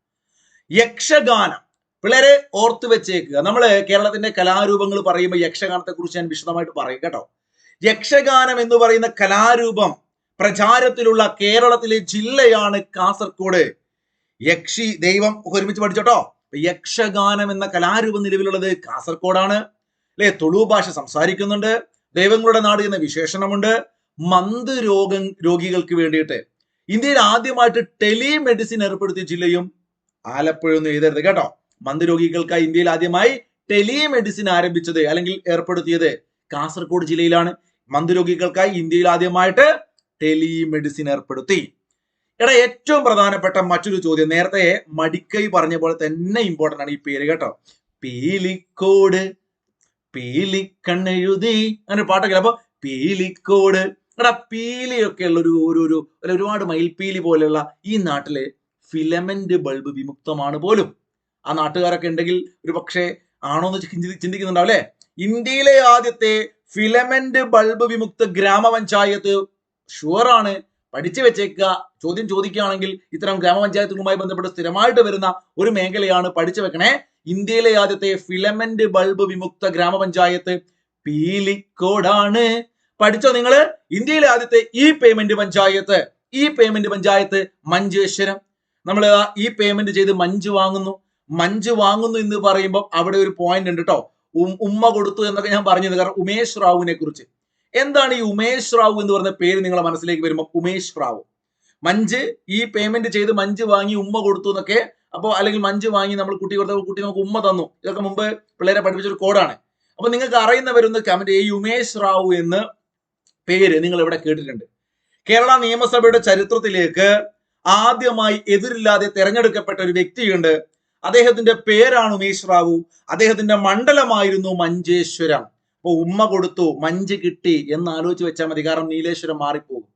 യക്ഷഗാനം. പിള്ളേരെ ഓർത്തു വെച്ചേക്കുക. നമ്മൾ കേരളത്തിന്റെ കലാരൂപങ്ങൾ പറയുമ്പോൾ യക്ഷഗാനത്തെ കുറിച്ച് ഞാൻ വിശദമായിട്ട് പറയും കേട്ടോ. യക്ഷഗാനം എന്ന് പറയുന്ന കലാരൂപം പ്രചാരത്തിലുള്ള കേരളത്തിലെ ജില്ലയാണ് കാസർഗോഡ്. യക്ഷി ദൈവം ഒരുമിച്ച് പഠിച്ചോട്ടോ. യക്ഷഗാനം എന്ന കലാരൂപം നിലവിലുള്ളത് കാസർഗോഡാണ് അല്ലെ? തുളു ഭാഷ സംസാരിക്കുന്നുണ്ട്. ദൈവങ്ങളുടെ നാട് എന്ന വിശേഷണമുണ്ട്. മന്ത് രോഗം രോഗികൾക്ക് വേണ്ടിയിട്ട്. ഇന്ത്യയിൽ ആദ്യമായിട്ട് ടെലിമെഡിസിൻ ഏർപ്പെടുത്തിയ ജില്ലയും ആലപ്പുഴ ഒന്നും എഴുതരുത് കേട്ടോ. മന്ത് രോഗികൾക്കായി ഇന്ത്യയിൽ ആദ്യമായി ടെലിമെഡിസിൻ ആരംഭിച്ചത് അല്ലെങ്കിൽ ഏർപ്പെടുത്തിയത് കാസർഗോഡ് ജില്ലയിലാണ്. മന്ത് രോഗികൾക്കായി ഇന്ത്യയിൽ ആദ്യമായിട്ട് ടെലിമെഡിസിൻ ഏർപ്പെടുത്തി. എടാ ഏറ്റവും പ്രധാനപ്പെട്ട മറ്റൊരു ചോദ്യം. നേരത്തെ മടിക്കൈ പറഞ്ഞ പോലെ തന്നെ ഇമ്പോർട്ടന്റ് ആണ് ഈ പേര് കേട്ടോ. പീലിക്കോട് പീലിക്കണ്ണെഴുതി അങ്ങനെ പാട്ടൊക്കെ അപ്പൊ പീലിക്കോട് എടാ പീലിയൊക്കെ ഉള്ള ഒരു ഒരു ഒരു ഒരുപാട് മയിൽപീലി പോലെയുള്ള ഈ നാട്ടിലെ ഫിലമെന്റ് ബൾബ് വിമുക്തമാണ് പോലും. ആ നാട്ടുകാരൊക്കെ ഉണ്ടെങ്കിൽ ഒരു പക്ഷേ ആണോ എന്ന് ചിന്തി- ചിന്തിക്കുന്നുണ്ടാവും അല്ലെ? ഇന്ത്യയിലെ ആദ്യത്തെ ഫിലമെന്റ് ബൾബ് വിമുക്ത ഗ്രാമപഞ്ചായത്ത് ഷുവറാണ് പഠിച്ചു വെച്ചേക്കുക ചോദ്യം ചോദിക്കുകയാണെങ്കിൽ ഇത്തരം ഗ്രാമപഞ്ചായത്തുകളുമായി ബന്ധപ്പെട്ട് സ്ഥിരമായിട്ട് വരുന്ന ഒരു മേഖലയാണ് പഠിച്ചു വെക്കണേ. ഇന്ത്യയിലെ ആദ്യത്തെ ഫിലമെന്റ് ബൾബ് വിമുക്ത ഗ്രാമപഞ്ചായത്ത് പീലിക്കോടാണ്. പഠിച്ചോ നിങ്ങൾ ഇന്ത്യയിലെ ആദ്യത്തെ E payment panchayat. E payment panchayat Manjeshwaram. നമ്മൾ ഇ പേയ്മെന്റ് ചെയ്ത് മഞ്ച് വാങ്ങുന്നു. മഞ്ച് വാങ്ങുന്നു എന്ന് പറയുമ്പോൾ അവിടെ ഒരു പോയിന്റ് ഉണ്ട് കേട്ടോ ഉമ്മ കൊടുത്തു എന്നൊക്കെ ഞാൻ പറഞ്ഞത് കാരണം ഉമേഷ് റാവുവിനെ കുറിച്ച് എന്താണ് ഈ ഉമേഷ് റാവു എന്ന് പറഞ്ഞ പേര് നിങ്ങളെ മനസ്സിലേക്ക് വരുമ്പോൾ Umesh Rao. Munch E payment ചെയ്ത് മഞ്ച് വാങ്ങി ഉമ്മ കൊടുത്തു എന്നൊക്കെ അപ്പോൾ അല്ലെങ്കിൽ മഞ്ച് വാങ്ങി നമ്മൾ കുട്ടി കൊടുത്ത കുട്ടി നമുക്ക് ഉമ്മ തന്നു. ഇതൊക്കെ മുമ്പ് പിള്ളേരെ പഠിപ്പിച്ച ഒരു കോഡാണ് അപ്പൊ നിങ്ങൾക്ക് അറിയുന്നവരൊന്ന് കമന്റ് ഈ ഉമേഷ് റാവു എന്ന് പേര് നിങ്ങൾ ഇവിടെ കേട്ടിട്ടുണ്ട്. കേരള നിയമസഭയുടെ ചരിത്രത്തിലേക്ക് ആദ്യമായി എതിരില്ലാതെ തെരഞ്ഞെടുക്കപ്പെട്ട ഒരു വ്യക്തിയുണ്ട്. അദ്ദേഹത്തിന്റെ പേരാണ് ഉമേഷ് റാവു. അദ്ദേഹത്തിന്റെ മണ്ഡലമായിരുന്നു മഞ്ചേശ്വരം. അപ്പൊ ഉമ്മ കൊടുത്തു മഞ്ച് കിട്ടി എന്ന് ആലോചിച്ച് വെച്ചാൽ മതി. കാരണം നീലേശ്വരം മാറിപ്പോകും.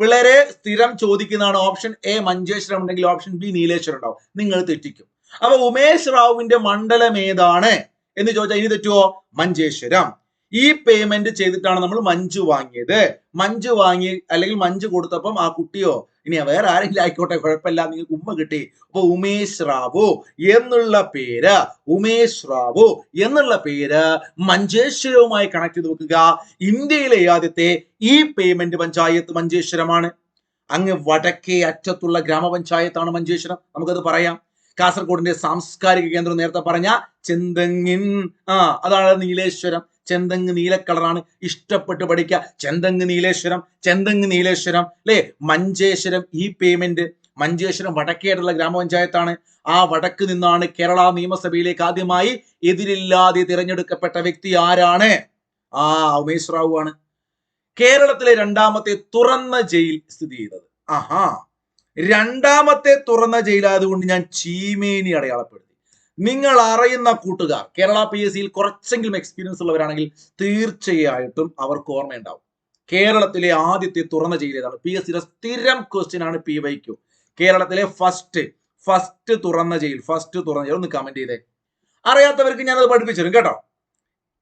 പിള്ളേരെ സ്ഥിരം ചോദിക്കുന്നതാണ് ഓപ്ഷൻ എ മഞ്ചേശ്വരം ഉണ്ടെങ്കിൽ ഓപ്ഷൻ ബി നീലേശ്വരം ഉണ്ടാവും. നിങ്ങൾ തെറ്റിക്കും. അപ്പൊ ഉമേഷ് റാവുവിന്റെ മണ്ഡലം ഏതാണ് എന്ന് ചോദിച്ചാൽ ഇനി തെറ്റുവോ? മഞ്ചേശ്വരം. ഈ പേയ്മെന്റ് ചെയ്തിട്ടാണ് നമ്മൾ മഞ്ചു വാങ്ങിയത്. മഞ്ചു വാങ്ങി അല്ലെങ്കിൽ മഞ്ചു കൊടുത്തപ്പം ആ കുട്ടിയോ ഇനി വേറെ ആരെങ്കിലും ആയിക്കോട്ടെ കുഴപ്പമില്ല. നിങ്ങൾക്ക് ഉമ്മ കിട്ടി. അപ്പൊ ഉമേഷ് റാവു എന്നുള്ള പേര്. ഉമേഷ് റാവു എന്നുള്ള പേര് മഞ്ചേശ്വരവുമായി കണക്ട് ചെയ്ത് നോക്കുക ഇന്ത്യയിലെ ആദ്യത്തെ ഈ പേയ്മെന്റ് പഞ്ചായത്ത് മഞ്ചേശ്വരമാണ്. അങ്ങ് വടക്കേ അറ്റത്തുള്ള ഗ്രാമപഞ്ചായത്താണ് മഞ്ചേശ്വരം. നമുക്കത് പറയാം. കാസർഗോഡിന്റെ സാംസ്കാരിക കേന്ദ്രം നേരത്തെ പറഞ്ഞ ചെന്തങ്ങിൻ. ആ അതാണ് നീലേശ്വരം. ചെന്തങ്ങ് നീല ഇഷ്ടപ്പെട്ട് പഠിക്കുക. ചെന്തങ്ങ് നീലേശ്വരം ചെന്തങ്ങ് നീലേശ്വരം അല്ലേ? മഞ്ചേശ്വരം ഈ പേയ്മെന്റ് മഞ്ചേശ്വരം വടക്കേടുള്ള ഗ്രാമപഞ്ചായത്താണ്. ആ വടക്ക് നിന്നാണ് കേരള നിയമസഭയിലേക്ക് ആദ്യമായി എതിരില്ലാതെ തിരഞ്ഞെടുക്കപ്പെട്ട വ്യക്തി ആരാണ്? ആ ഉമേഷ് റാവു ആണ്. കേരളത്തിലെ രണ്ടാമത്തെ തുറന്ന ജയിൽ സ്ഥിതി ചെയ്തത്. ആഹാ. രണ്ടാമത്തെ തുറന്ന ജയിലായതുകൊണ്ട് ഞാൻ ചീമേനി അടയാളപ്പെടുത്തി. നിങ്ങൾ അറിയുന്ന കൂട്ടുകാർ കേരള പി എസ് സിയിൽ കുറച്ചെങ്കിലും എക്സ്പീരിയൻസ് ഉള്ളവരാണെങ്കിൽ തീർച്ചയായിട്ടും അവർക്ക് ഓർമ്മയുണ്ടാവും. കേരളത്തിലെ ആദ്യത്തെ തുറന്ന ഏതാണ്? പി എസ് സിയുടെ സ്ഥിരം ക്വസ്റ്റ്യൻ ആണ് പി വൈ ക്യു കേരളത്തിലെ ഫസ്റ്റ് ഫസ്റ്റ് തുറന്ന ജയിൽ ഫസ്റ്റ് തുറന്ന ജയിൽ ഒന്ന് കമന്റ് ചെയ്തേ. അറിയാത്തവർക്ക് ഞാനത് പഠിപ്പിച്ചു തരും കേട്ടോ.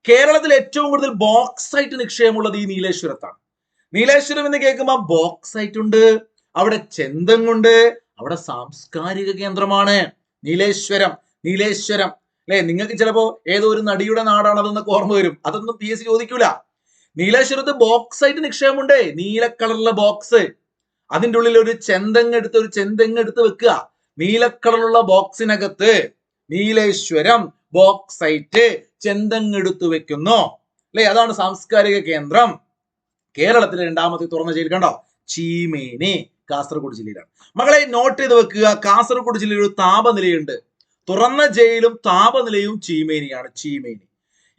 കേരളത്തിൽ ഏറ്റവും കൂടുതൽ ബോക്സൈറ്റ് നിക്ഷേപമുള്ളത് ഈ നീലേശ്വരത്താണ്. നീലേശ്വരം എന്ന് കേൾക്കുമ്പോൾ ബോക്സൈറ്റ് ഉണ്ട് അവിടെ ചെന്തങ്ങുണ്ട് അവിടെ സാംസ്കാരിക കേന്ദ്രമാണ്. നീലേശ്വരം. നീലേശ്വരം. അല്ലെ? നിങ്ങൾക്ക് ചിലപ്പോ ഏതോ ഒരു നടിയുടെ നാടാണ് അതെന്നൊക്കെ ഓർമ്മ വരും. അതൊന്നും പി എസ് സി ചോദിക്കൂല. നീലേശ്വരത്ത് ബോക്സൈറ്റ് നിക്ഷേപമുണ്ട്. നീല കളറിലെ ബോക്സ് അതിന്റെ ഉള്ളിൽ ഒരു ചെന്തങ് എടുത്ത് ഒരു ചെന്തങ് എടുത്ത് വെക്കുക. നീല കളറുള്ള ബോക്സിനകത്ത് നീലേശ്വരം ബോക്സൈറ്റ് ചെന്തങ് എടുത്ത് വെക്കുന്നു. അല്ലെ? അതാണ് സാംസ്കാരിക കേന്ദ്രം. കേരളത്തിലെ രണ്ടാമത്തെ തുറന്ന ജയിൽ കണ്ടോ? ചീമേനി കാസർഗോഡ് ജില്ലയിലാണ്. മകളെ നോട്ട് ചെയ്ത് വെക്കുക. കാസർഗോഡ് ജില്ലയിൽ ഒരു താപനിലയുണ്ട്. തുറന്ന ജയിലും താപനിലയും ചീമേനിയാണ് ചീമേനി.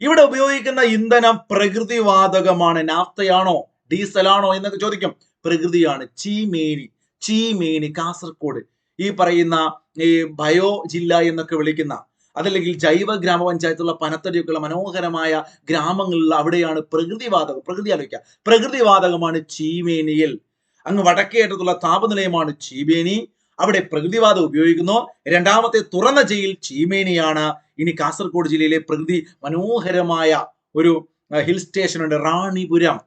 ഇവിടെ ഉപയോഗിക്കുന്ന ഇന്ധനം പ്രകൃതിവാതകമാണ്. നാഫ്തയാണോ ഡീസലാണോ എന്നൊക്കെ ചോദിക്കും. പ്രകൃതിയാണ് ചീമേനി ചീമേനി കാസർഗോഡ് ഈ പറയുന്ന ഈ ബയോ ജില്ല എന്നൊക്കെ വിളിക്കുന്ന അതല്ലെങ്കിൽ ജൈവ ഗ്രാമപഞ്ചായത്തുള്ള പനത്തടിയൊക്കെയുള്ള മനോഹരമായ ഗ്രാമങ്ങളിൽ അവിടെയാണ് പ്രകൃതിവാതകം പ്രകൃതി ആലോചിക്കുക. പ്രകൃതിവാതകമാണ് ചീമേനിയിൽ. അങ്ങ് വടക്കേറ്റത്തുള്ള താപനിലയമാണ് ചീമേനി. അവിടെ പ്രകൃതിവാദം ഉപയോഗിക്കുന്നു. രണ്ടാമത്തെ തുറന്ന ജയിൽ ചീമേനിയാണ്. ഇനി കാസർഗോഡ് ജില്ലയിലെ പ്രകൃതി മനോഹരമായ ഒരു ഹിൽ സ്റ്റേഷൻ ഉണ്ട് റാണിപുരം.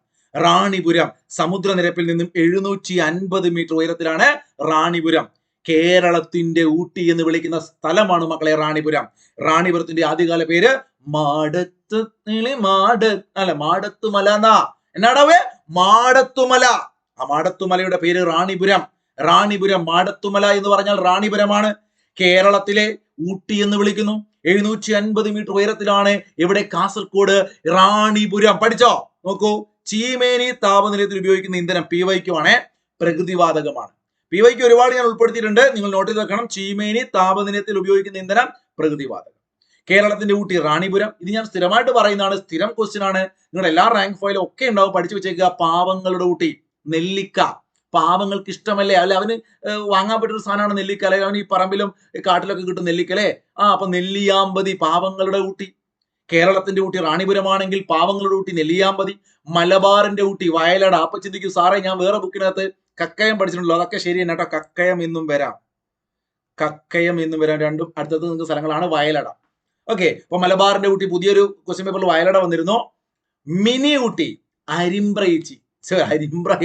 റാണിപുരം. സമുദ്രനിരപ്പിൽ നിന്നും എഴുന്നൂറ്റി അൻപത് മീറ്റർ ഉയരത്തിലാണ് റാണിപുരം. കേരളത്തിന്റെ ഊട്ടി എന്ന് വിളിക്കുന്ന സ്ഥലമാണ് മക്കളെ റാണിപുരം. റാണിപുരത്തിന്റെ ആദ്യകാല പേര് മാടത്ത് മാട് അല്ല മാടത്തുമല എന്നാ. എന്നാടാവേ? മാടത്തുമല. ആ മാടത്തുമലയുടെ പേര് റാണിപുരം. റാണിപുരം മാടത്തുമല എന്ന് പറഞ്ഞാൽ റാണിപുരമാണ്. കേരളത്തിലെ ഊട്ടി എന്ന് വിളിക്കുന്നു. എഴുന്നൂറ്റി അൻപത് മീറ്റർ ഉയരത്തിലാണ് ഇവിടെ കാസർഗോഡ് റാണിപുരം. പഠിച്ചോ? നോക്കൂ. ചീമേനി താപനിലയത്തിൽ ഉപയോഗിക്കുന്ന ഇന്ധനം പി ആണ് പ്രകൃതിവാതകമാണ്. പി വൈക്ക് ഒരുപാട് ഞാൻ ഉൾപ്പെടുത്തിയിട്ടുണ്ട്. നിങ്ങൾ നോട്ട് ചെയ്ത് വെക്കണം. ചീമേനി താപനിലയത്തിൽ ഉപയോഗിക്കുന്ന ഇന്ധനം പ്രകൃതിവാതകം. കേരളത്തിന്റെ ഊട്ടി റാണിപുരം. ഇത് ഞാൻ സ്ഥിരമായിട്ട് പറയുന്നതാണ്. സ്ഥിരം ക്വസ്റ്റ്യൻ ആണ്. നിങ്ങളുടെ എല്ലാ റാങ്ക് ഫയലും ഒക്കെ ഉണ്ടാവും. പഠിച്ചു വെച്ചേക്കുക. പാവങ്ങളുടെ ഊട്ടി. നെല്ലിക്ക. പാവങ്ങൾക്ക് ഇഷ്ടമല്ലേ അല്ലെ അവന് വാങ്ങാൻ പറ്റുന്ന സാധനമാണ് നെല്ലിക്ക അല്ലെ അവന് ഈ പറമ്പിലും കാട്ടിലൊക്കെ കിട്ടും നെല്ലിക്ക അല്ലേ ആ അപ്പൊ നെല്ലിയാമ്പതി പാവങ്ങളുടെ ഊട്ടി. കേരളത്തിന്റെ ഊട്ടി റാണിപുരമാണെങ്കിൽ പാവങ്ങളുടെ ഊട്ടി നെല്ലിയാമ്പതി മലബാറിന്റെ ഊട്ടി. വയലട. അപ്പൊ ചിന്തിക്കും സാറേ ഞാൻ വേറെ ബുക്കിനകത്ത് കക്കയം പഠിച്ചിട്ടുണ്ടല്ലോ. അതൊക്കെ ശരി തന്നെ കേട്ടോ. കക്കയം എന്നും വരാം. കക്കയം എന്നും വരാം. രണ്ടും അടുത്തത് നിങ്ങൾക്ക് സ്ഥലങ്ങളാണ് വയലട. ഓക്കെ അപ്പൊ മലബാറിന്റെ ഊട്ടി പുതിയൊരു ക്വസ്റ്റ്യൻ പേപ്പറിൽ വയലട വന്നിരുന്നു. മിനി ഊട്ടി അരിമ്പ്ര ഛെ,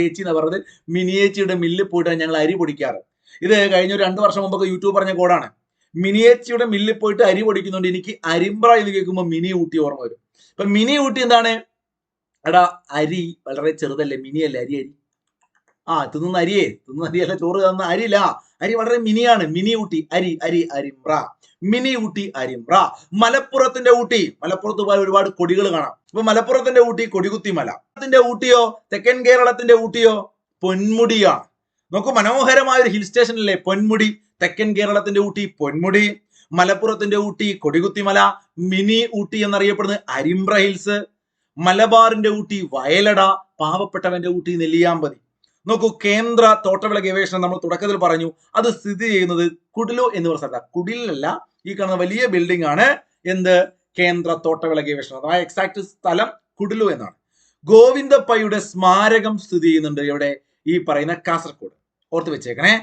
ഏച്ചി എന്ന് പറഞ്ഞത്? മിനിയേച്ചിയുടെ മില്ലിൽ പോയിട്ടാണ് ഞങ്ങൾ അരി പൊടിക്കാറ്. ഇത് കഴിഞ്ഞ ഒരു രണ്ട് വർഷം മുമ്പൊക്കെ യൂട്യൂബ് പറഞ്ഞ കോഡാണ്. മിനിയേച്ചിയുടെ മില്ലിൽ പോയിട്ട് അരി പൊടിക്കുന്നുണ്ട് എനിക്ക് അരിമ്പ്ര എന്ന് കേൾക്കുമ്പോൾ മിനി ഊട്ടി ഓർമ്മ വരും. ഇപ്പൊ മിനി ഊട്ടി എന്താണ്? എടാ അരി വളരെ ചെറുതല്ലേ? മിനിയല്ലേ അരി അരി. ആ തിന്നുന്ന അരിയേ തിന്നുന്ന അരിയല്ല ചോറ് തന്ന അരിയില്ല. അരി വളരെ മിനിയാണ്. മിനി ഊട്ടി അരി അരി അരിമ്പ്ര. മിനി ഊട്ടി അരിമ്പ്ര. മലപ്പുറത്തിന്റെ ഊട്ടി. മലപ്പുറത്ത് പോയാൽ ഒരുപാട് കൊടികൾ കാണാം. ഇപ്പൊ മലപ്പുറത്തിന്റെ ഊട്ടി കൊടികുത്തി മല. ത്തിന്റെ ഊട്ടിയോ തെക്കൻ കേരളത്തിന്റെ ഊട്ടിയോ പൊന്മുടിയാണ്. നോക്കൂ മനോഹരമായ ഒരു ഹിൽ സ്റ്റേഷൻ അല്ലേ പൊന്മുടി? തെക്കൻ കേരളത്തിന്റെ ഊട്ടി പൊന്മുടി. മലപ്പുറത്തിന്റെ ഊട്ടി കൊടികുത്തിമല മിനി ഊട്ടി എന്നറിയപ്പെടുന്നത് അരിമ്പ്ര ഹിൽസ്. മലബാറിന്റെ ഊട്ടി വയലട. പാവപ്പെട്ടവന്റെ ഊട്ടി നെല്ലിയാമ്പതി. നോക്കൂ കേന്ദ്ര തോട്ടവിള ഗവേഷണം നമ്മൾ തുടക്കത്തിൽ പറഞ്ഞു. അത് സ്ഥിതി ചെയ്യുന്നത് കുടിലു എന്ന് പറഞ്ഞ സ്ഥലത്താണ് കുടിലല്ല ഈ കാണുന്ന വലിയ ബിൽഡിംഗ് ആണ് എന്ത്? കേന്ദ്ര തോട്ടവിള ഗവേഷണം. അതായത് എക്സാക്ട് സ്ഥലം കുടിലു എന്നാണ്. ഗോവിന്ദപ്പയുടെ സ്മാരകം സ്ഥിതി ചെയ്യുന്നുണ്ട് ഇവിടെ ഈ പറയുന്ന കാസർഗോഡ് ഓർത്ത് വെച്ചേക്കണേ.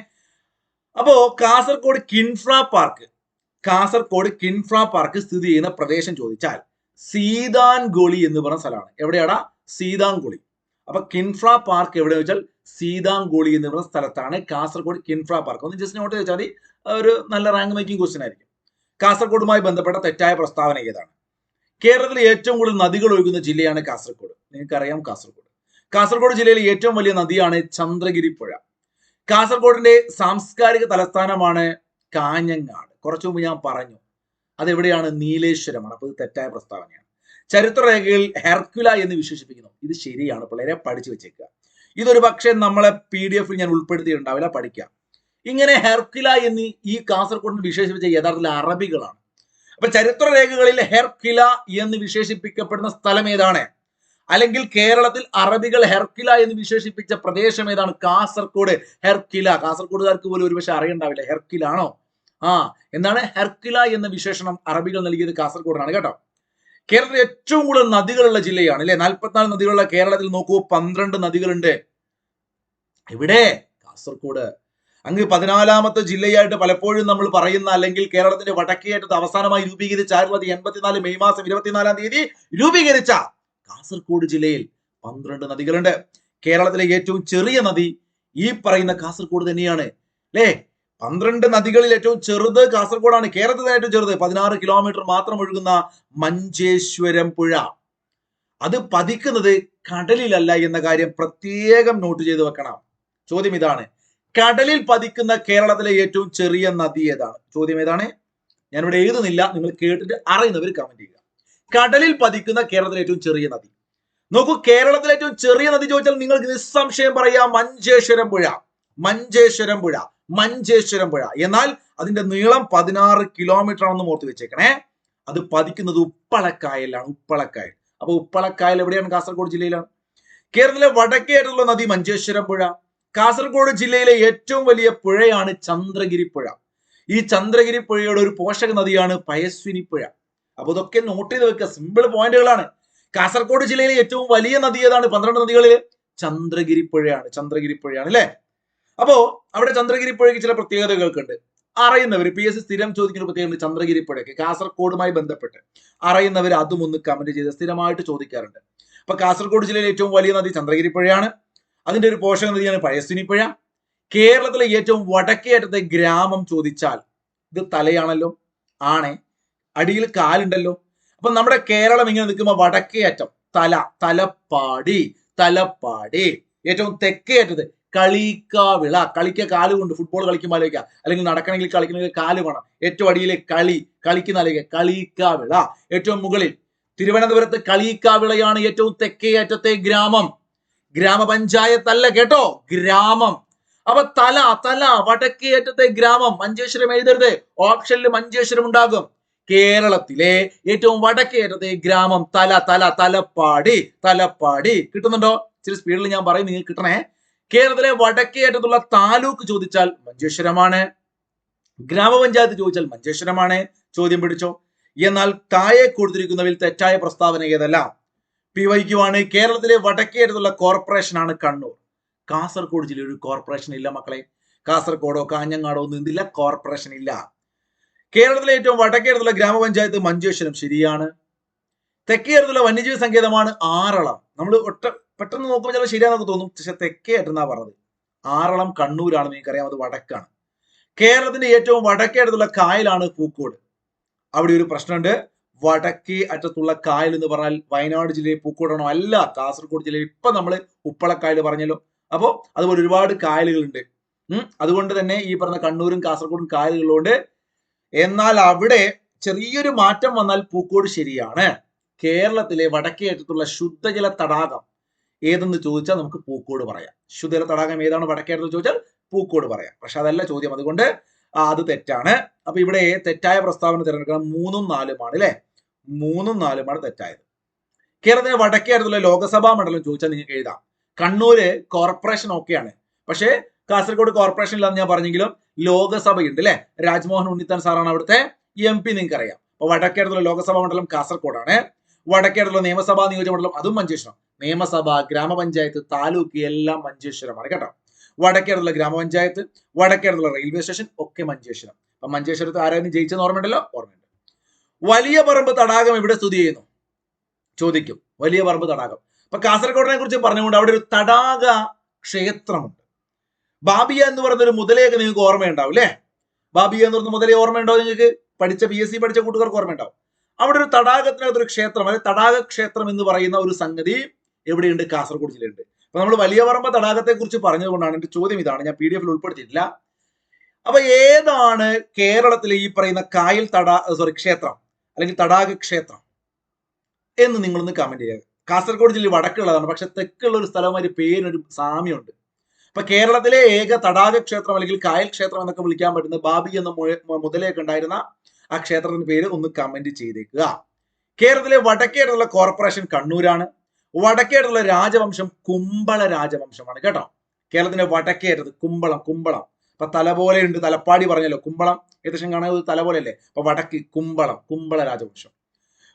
അപ്പോ കാസർഗോഡ് കിൻഫ്ര പാർക്ക്. കാസർഗോഡ് കിൻഫ്ര പാർക്ക് സ്ഥിതി ചെയ്യുന്ന പ്രദേശം ചോദിച്ചാൽ സീതാൻഗോളി എന്ന് പറഞ്ഞ സ്ഥലമാണ്. എവിടെയാടാ? സീതാൻഗോളി. അപ്പൊ കിൻഫ്ര പാർക്ക് എവിടെ വെച്ചാൽ സീതാംഗോളി എന്ന് സ്ഥലത്താണ് കാസർഗോഡ് കിൻഫ്ര പാർക്ക്. ഒന്ന് ജസ്റ്റ് നോട്ട് ചോദിച്ചാൽ ഒരു നല്ല റാങ്ക് മേക്കിംഗ് ക്വസ്റ്റ്യൻ ആയിരിക്കും. കാസർഗോഡുമായി ബന്ധപ്പെട്ട തെറ്റായ പ്രസ്താവന ഏതാണ്? കേരളത്തിലെ ഏറ്റവും കൂടുതൽ നദികൾ ഒഴുകുന്ന ജില്ലയാണ് കാസർഗോഡ്. നിങ്ങൾക്കറിയാം കാസർഗോഡ്. കാസർഗോഡ് ജില്ലയിലെ ഏറ്റവും വലിയ നദിയാണ് ചന്ദ്രഗിരി പുഴ. കാസർഗോഡിന്റെ സാംസ്കാരിക തലസ്ഥാനമാണ് കാഞ്ഞങ്ങാട്. കുറച്ചു മുമ്പ് ഞാൻ പറഞ്ഞു. അതെവിടെയാണ്? നീലേശ്വരമാണ് അപ്പോൾ ഇത് തെറ്റായ പ്രസ്താവനയാണ്. ചരിത്രരേഖയിൽ ഹെർക്കുല എന്ന് വിശേഷിപ്പിക്കുന്നു. ഇത് ശരിയാണ്. പിള്ളേരെ പഠിച്ചു വെച്ചേക്കുക. ഇതൊരു പക്ഷേ നമ്മളെ പി ഡി എഫിൽ ഞാൻ ഉൾപ്പെടുത്തിയിട്ടുണ്ടാവില്ല പഠിക്കാം. ഇങ്ങനെ ഹെർക്കില എന്ന് ഈ കാസർഗോഡിന് വിശേഷിപ്പിച്ച യഥാർത്ഥത്തിൽ അറബികളാണ്. അപ്പൊ ചരിത്രരേഖകളിൽ ഹെർക്കില എന്ന് വിശേഷിപ്പിക്കപ്പെടുന്ന സ്ഥലം ഏതാണ്? അല്ലെങ്കിൽ കേരളത്തിൽ അറബികൾ ഹെർക്കില എന്ന് വിശേഷിപ്പിച്ച പ്രദേശം ഏതാണ്? കാസർഗോഡ് ഹെർക്കില. കാസർഗോഡുകാർക്ക് പോലും ഒരുപക്ഷെ അറിയണ്ടാവില്ല ഹെർക്കില ആണോ ആ എന്താണ് ഹെർക്കില എന്ന വിശേഷണം അറബികൾ നൽകിയത് കാസർഗോഡാണ് കേട്ടോ. കേരളത്തിൽ ഏറ്റവും കൂടുതൽ നദികളുള്ള ജില്ലയാണ് അല്ലെ? നാൽപ്പത്തിനാല് നദികളുള്ള കേരളത്തിൽ നോക്കൂ പന്ത്രണ്ട് നദികളുണ്ട്. ഇവിടെ കാസർഗോഡ്. അങ്ങ് പതിനാലാമത്തെ ജില്ലയായിട്ട് പലപ്പോഴും നമ്മൾ പറയുന്ന അല്ലെങ്കിൽ കേരളത്തിന്റെ വടക്കേറ്റത്ത് അവസാനമായി രൂപീകരിച്ച ആയിരത്തി എൺപത്തിനാല് മെയ് മാസം ഇരുപത്തിനാലാം തീയതി രൂപീകരിച്ച കാസർഗോഡ് ജില്ലയിൽ പന്ത്രണ്ട് നദികളുണ്ട്. കേരളത്തിലെ ഏറ്റവും ചെറിയ നദി ഈ പറയുന്ന കാസർഗോഡ് തന്നെയാണ് അല്ലേ? പന്ത്രണ്ട് നദികളിൽ ഏറ്റവും ചെറുത് കാസർഗോഡാണ്. കേരളത്തിൽ ഏറ്റവും ചെറുത്. പതിനാറ് കിലോമീറ്റർ മാത്രം ഒഴുകുന്ന മഞ്ചേശ്വരം പുഴ. അത് പതിക്കുന്നത് കടലിലല്ല എന്ന കാര്യം പ്രത്യേകം നോട്ട് ചെയ്ത് വെക്കണം. ചോദ്യം ഇതാണ്. കടലിൽ പതിക്കുന്ന കേരളത്തിലെ ഏറ്റവും ചെറിയ നദി ഏതാണ്? ചോദ്യം ഏതാണ്? ഞാനിവിടെ എഴുതുന്നില്ല. നിങ്ങൾ കേട്ടിട്ട് അറിയുന്നവർ കമന്റ് ചെയ്യുക. കടലിൽ പതിക്കുന്ന കേരളത്തിലെ ഏറ്റവും ചെറിയ നദി. നോക്കൂ കേരളത്തിലെ ഏറ്റവും ചെറിയ നദി ചോദിച്ചാൽ നിങ്ങൾക്ക് നിസ്സംശയം പറയാം. മഞ്ചേശ്വരം പുഴ. മഞ്ചേശ്വരം പുഴ. മഞ്ചേശ്വരം പുഴ. എന്നാൽ അതിന്റെ നീളം പതിനാറ് കിലോമീറ്റർ ആണെന്ന് ഓർത്ത് വെച്ചേക്കണേ. അത് പതിക്കുന്നത് ഉപ്പളക്കായലാണ് ഉപ്പളക്കായൽ. അപ്പൊ ഉപ്പളക്കായൽ എവിടെയാണ്? കാസർഗോഡ് ജില്ലയിലാണ്. കേരളത്തിലെ വടക്കേറ്റുള്ള നദി മഞ്ചേശ്വരം പുഴ. കാസർഗോഡ് ജില്ലയിലെ ഏറ്റവും വലിയ പുഴയാണ് ചന്ദ്രഗിരി പുഴ. ഈ ചന്ദ്രഗിരി പുഴയുടെ ഒരു പോഷക നദിയാണ് പയസ്വിനി പുഴ. അപ്പൊ ഇതൊക്കെ നോട്ട് ചെയ്ത് വെക്കുക. സിമ്പിൾ പോയിന്റുകളാണ് കാസർഗോഡ് ജില്ലയിലെ ഏറ്റവും വലിയ നദി ഏതാണ്? പന്ത്രണ്ട് നദികളിൽ ചന്ദ്രഗിരി പുഴയാണ്. ചന്ദ്രഗിരി പുഴയാണ് അല്ലെ? അപ്പോ അവിടെ ചന്ദ്രഗിരി പുഴയ്ക്ക് ചില പ്രത്യേകതകൾക്ക് ഉണ്ട് അറിയുന്നവർ പി എസ് സി സ്ഥിരം ചോദിക്കുന്ന പ്രത്യേകത ചന്ദ്രഗിരി പുഴയ്ക്ക് കാസർഗോഡുമായി ബന്ധപ്പെട്ട്. അറിയുന്നവർ അതും ഒന്ന് കമന്റ് ചെയ്ത് സ്ഥിരമായിട്ട് ചോദിക്കാറുണ്ട്. അപ്പൊ കാസർഗോഡ് ജില്ലയിലെ ഏറ്റവും വലിയ നദി ചന്ദ്രഗിരി പുഴയാണ്. അതിന്റെ ഒരു പോഷക നദിയാണ് പഴയസ്വിനി പുഴ. കേരളത്തിലെ ഏറ്റവും വടക്കേ അറ്റത്തെ ഗ്രാമം ചോദിച്ചാൽ ഇത് തലയാണല്ലോ? ആണേ. അടിയിൽ കാലുണ്ടല്ലോ? അപ്പൊ നമ്മുടെ കേരളം ഇങ്ങനെ നിൽക്കുമ്പോൾ വടക്കേ അറ്റം തല തലപ്പാടി തലപ്പാടി. ഏറ്റവും തെക്കേ അറ്റത്ത് കളിക്കാവിള. കളിക്ക കാൽ കൊണ്ട് ഫുട്ബോൾ കളിക്കുമ്പോൾ ആലോചിക്കുക. അല്ലെങ്കിൽ നടക്കണമെങ്കിൽ കളിക്കണമെങ്കിൽ കാൽ വേണം. ഏറ്റവും അടിയിലെ കളി. കളിക്കുന്ന ആലോചിക്കുക. കളിക്കാവിള. ഏറ്റവും മുകളിൽ. തിരുവനന്തപുരത്ത് കളിക്കാവിളയാണ് ഏറ്റവും തെക്കേ അറ്റത്തെ ഗ്രാമം. ഗ്രാമപഞ്ചായത്തല്ല കേട്ടോ. ഗ്രാമം. അപ്പൊ തല തല വടക്കേ അറ്റത്തെ ഗ്രാമം. മഞ്ചേശ്വരം എഴുതരുത്. ഓപ്ഷനിൽ മഞ്ചേശ്വരം ഉണ്ടാകും. കേരളത്തിലെ ഏറ്റവും വടക്കേ അറ്റത്തെ ഗ്രാമം തല തല തലപ്പാടി. തലപ്പാടി. കിട്ടുന്നുണ്ടോ? ഇച്ചിരി സ്പീഡിൽ ഞാൻ പറയും. നിങ്ങൾക്ക് കിട്ടണേ. കേരളത്തിലെ വടക്കേ അറ്റത്തുള്ള താലൂക്ക് ചോദിച്ചാൽ മഞ്ചേശ്വരമാണ്. ഗ്രാമപഞ്ചായത്ത് ചോദിച്ചാൽ മഞ്ചേശ്വരമാണ്. ചോദ്യം പിടിച്ചോ? എന്നാൽ താഴെ കൊടുത്തിരിക്കുന്നവയിൽ തെറ്റായ പ്രസ്താവന ഏതല്ല? പി വൈക്കുവാണ്. കേരളത്തിലെ വടക്കേ അറ്റത്തുള്ള കോർപ്പറേഷനാണ് കണ്ണൂർ. കാസർഗോഡ് ജില്ലയിൽ ഒരു കോർപ്പറേഷൻ ഇല്ല മക്കളെ. കാസർഗോഡോ കാഞ്ഞങ്ങാടോ ഒന്നും ഇതില്ല. കോർപ്പറേഷൻ ഇല്ല. കേരളത്തിലെ ഏറ്റവും വടക്കേ അടുത്തുള്ള ഗ്രാമപഞ്ചായത്ത് മഞ്ചേശ്വരം ശരിയാണ്. തെക്കേ അടുത്തുള്ള വന്യജീവി സങ്കേതമാണ് ആറളം. നമ്മൾ ഒറ്റ പെട്ടെന്ന് നോക്കുമ്പോൾ ചിലപ്പോൾ ശരിയാണെന്നൊക്കെ തോന്നും. പക്ഷെ തെക്കേ ആയിട്ടെന്നാ പറഞ്ഞത്. ആറളം കണ്ണൂരാണ് നിങ്ങൾക്കറിയാം അത് വടക്കാണ്. കേരളത്തിന്റെ ഏറ്റവും വടക്കേ അടുത്തുള്ള കായലാണ് പൂക്കോട്. അവിടെ ഒരു പ്രശ്നമുണ്ട്. വടക്കേ അറ്റത്തുള്ള കായൽ എന്ന് പറഞ്ഞാൽ വയനാട് ജില്ലയിൽ പൂക്കോടാണോ അല്ല കാസർഗോഡ് ജില്ലയിൽ ഇപ്പൊ നമ്മൾ ഉപ്പളക്കായൽ പറഞ്ഞല്ലോ. അപ്പോൾ അതുപോലെ ഒരുപാട് കായലുകളുണ്ട്. അതുകൊണ്ട് തന്നെ ഈ പറഞ്ഞ കണ്ണൂരും കാസർഗോഡും കായലുകളുണ്ട് എന്നാൽ അവിടെ ചെറിയൊരു മാറ്റം വന്നാൽ പൂക്കോട് ശരിയാണ്. കേരളത്തിലെ വടക്കേ അറ്റത്തുള്ള ശുദ്ധജല തടാകം ഏതെന്ന് ചോദിച്ചാൽ നമുക്ക് പൂക്കോട് പറയാം. ശുദ്ധജല തടാകം ഏതാണ്? വടക്കേ ചോദിച്ചാൽ പൂക്കോട് പറയാം. പക്ഷെ അതല്ല ചോദ്യം. അതുകൊണ്ട് അത് തെറ്റാണ്. അപ്പൊ ഇവിടെ തെറ്റായ പ്രസ്താവന തിരഞ്ഞെടുക്കണം. മൂന്നും നാലുമാണ് അല്ലെ? മൂന്നും നാലുമാണ് തെറ്റായത്. കേരളത്തിലെ വടക്കേ അടുത്തുള്ള ലോകസഭാ മണ്ഡലം ചോദിച്ചാൽ നിങ്ങൾക്ക് എഴുതാം. കണ്ണൂര് കോർപ്പറേഷൻ ഒക്കെയാണ് പക്ഷേ കാസർഗോഡ് കോർപ്പറേഷൻ ഇല്ലാന്ന് ഞാൻ പറഞ്ഞെങ്കിലും ലോകസഭയുണ്ട് അല്ലെ? രാജ്മോഹൻ ഉണ്ണിത്താൻ സാറാണ് അവിടുത്തെ എം പി നിങ്ങൾക്ക് അറിയാം. അപ്പൊ വടക്കേ അടുത്തുള്ള ലോകസഭാ മണ്ഡലം കാസർഗോഡാണ്. വടക്കേ അടുത്തുള്ള നിയമസഭാ നിയോജകമണ്ഡലം അതും മഞ്ചേശ്വരം. നിയമസഭ ഗ്രാമപഞ്ചായത്ത് താലൂക്ക് എല്ലാം മഞ്ചേശ്വരമാണ് കേട്ടോ. വടക്കേടുള്ള ഗ്രാമപഞ്ചായത്ത് വടക്കേടുള്ള റെയിൽവേ സ്റ്റേഷൻ ഒക്കെ മഞ്ചേശ്വരം. അപ്പൊ മഞ്ചേശ്വരത്ത് ആരായിരുന്നു ജയിച്ചെന്ന് ഓർമ്മയുണ്ടല്ലോ? ഓർമ്മയുണ്ട്. വലിയ പറമ്പ് തടാകം ഇവിടെ സ്ഥിതി ചെയ്യുന്നു? ചോദിക്കും. വലിയ പറമ്പ് തടാകം. അപ്പൊ കാസർഗോഡിനെ കുറിച്ച് പറഞ്ഞുകൊണ്ട് അവിടെ ഒരു തടാക ക്ഷേത്രമുണ്ട്. ബാബിയ എന്ന് പറയുന്ന ഒരു മുതലയൊക്കെ നിങ്ങൾക്ക് ഓർമ്മയുണ്ടാവും അല്ലേ? ബാബിയ എന്ന് പറയുന്ന മുതലേ ഓർമ്മയുണ്ടാവും നിങ്ങൾക്ക്? പഠിച്ച പി എസ് സി പഠിച്ച കൂട്ടുകാർക്ക് ഓർമ്മയുണ്ടാവും. അവിടെ ഒരു തടാകത്തിനകത്ത് ഒരു ക്ഷേത്രം അതായത് തടാക ക്ഷേത്രം എന്ന് പറയുന്ന ഒരു സംഗതി എവിടെയുണ്ട്? കാസർഗോഡ് ജില്ലയുണ്ട് അപ്പൊ നമ്മൾ വലിയ പറമ്പ തടാകത്തെ കുറിച്ച് പറഞ്ഞതുകൊണ്ടാണ് എന്റെ ചോദ്യം ഇതാണ്. ഞാൻ പി ഡി എഫിൽ ഉൾപ്പെടുത്തിയിട്ടില്ല. അപ്പൊ ഏതാണ് കേരളത്തിലെ ഈ പറയുന്ന കായൽ തടാ സോറി ക്ഷേത്രം അല്ലെങ്കിൽ തടാക ക്ഷേത്രം എന്ന് നിങ്ങളൊന്ന് കമന്റ് ചെയ്യുക. കാസർഗോഡ് ജില്ലയിൽ വടക്കുള്ളതാണ് പക്ഷെ തെക്കുള്ള ഒരു സ്ഥലവുമായി പേരിനൊരു സാമ്യമുണ്ട്. അപ്പൊ കേരളത്തിലെ ഏക തടാക ക്ഷേത്രം അല്ലെങ്കിൽ കായൽ ക്ഷേത്രം എന്നൊക്കെ വിളിക്കാൻ പറ്റുന്ന ബാബി എന്ന മുതലയൊക്കെ ഉണ്ടായിരുന്ന ആ ക്ഷേത്രത്തിന്റെ പേര് ഒന്ന് കമന്റ് ചെയ്തേക്കുക. കേരളത്തിലെ വടക്കേടുള്ള കോർപ്പറേഷൻ കണ്ണൂരാണ്. വടക്കേടുള്ള രാജവംശം കുമ്പള രാജവംശമാണ് കേട്ടോ. കേരളത്തിന്റെ വടക്കേറ്റത് കുമ്പളം കുമ്പളം. അപ്പൊ തല പോലെ ഉണ്ട് തലപ്പാടി പറഞ്ഞല്ലോ കുമ്പളം. ഏകദേശം കാണാൻ ഒരു തല പോലെ അല്ലേ അപ്പൊ വടക്ക് കുമ്പളം കുമ്പള രാജവംശം.